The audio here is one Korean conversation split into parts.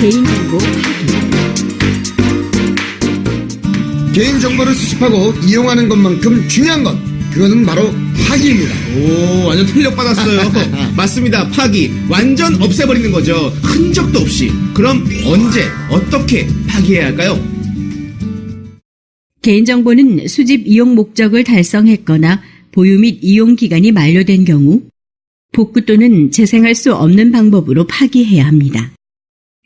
개인 정보 파기. 개인 정보를 수집하고 이용하는 것만큼 중요한 것 그거는 바로 파기입니다. 오, 완전 탄력 받았어요. 맞습니다. 파기. 완전 없애버리는 거죠. 흔적도 없이. 그럼 언제, 어떻게 파기해야 할까요? 개인정보는 수집 이용 목적을 달성했거나 보유 및 이용 기간이 만료된 경우 복구 또는 재생할 수 없는 방법으로 파기해야 합니다.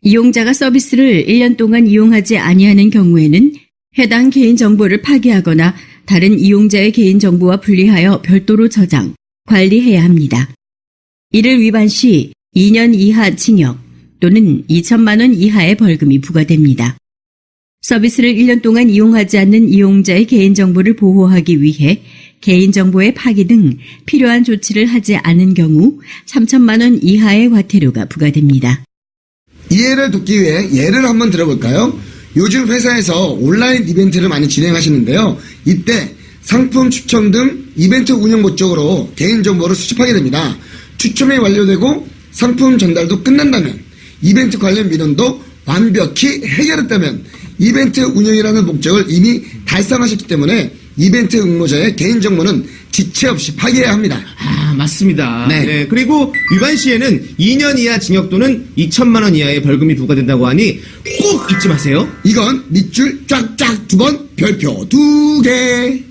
이용자가 서비스를 1년 동안 이용하지 아니하는 경우에는 해당 개인정보를 파기하거나 다른 이용자의 개인정보와 분리하여 별도로 저장, 관리해야 합니다. 이를 위반 시 2년 이하 징역 또는 2천만 원 이하의 벌금이 부과됩니다. 서비스를 1년 동안 이용하지 않는 이용자의 개인정보를 보호하기 위해 개인정보의 파기 등 필요한 조치를 하지 않은 경우 3천만 원 이하의 과태료가 부과됩니다. 이해를 돕기 위해 예를 한번 들어볼까요? 요즘 회사에서 온라인 이벤트를 많이 진행하시는데요. 이때 상품 추첨 등 이벤트 운영 목적으로 개인정보를 수집하게 됩니다. 추첨이 완료되고 상품 전달도 끝난다면 이벤트 관련 민원도 완벽히 해결했다면 이벤트 운영이라는 목적을 이미 달성하셨기 때문에 이벤트 응모자의 개인정보는 지체 없이 파기해야 합니다. 아, 맞습니다. 네. 그리고 위반 시에는 2년 이하 징역 또는 2천만 원 이하의 벌금이 부과된다고 하니 꼭 잊지 마세요. 이건 밑줄 쫙쫙 두 번 별표 두 개.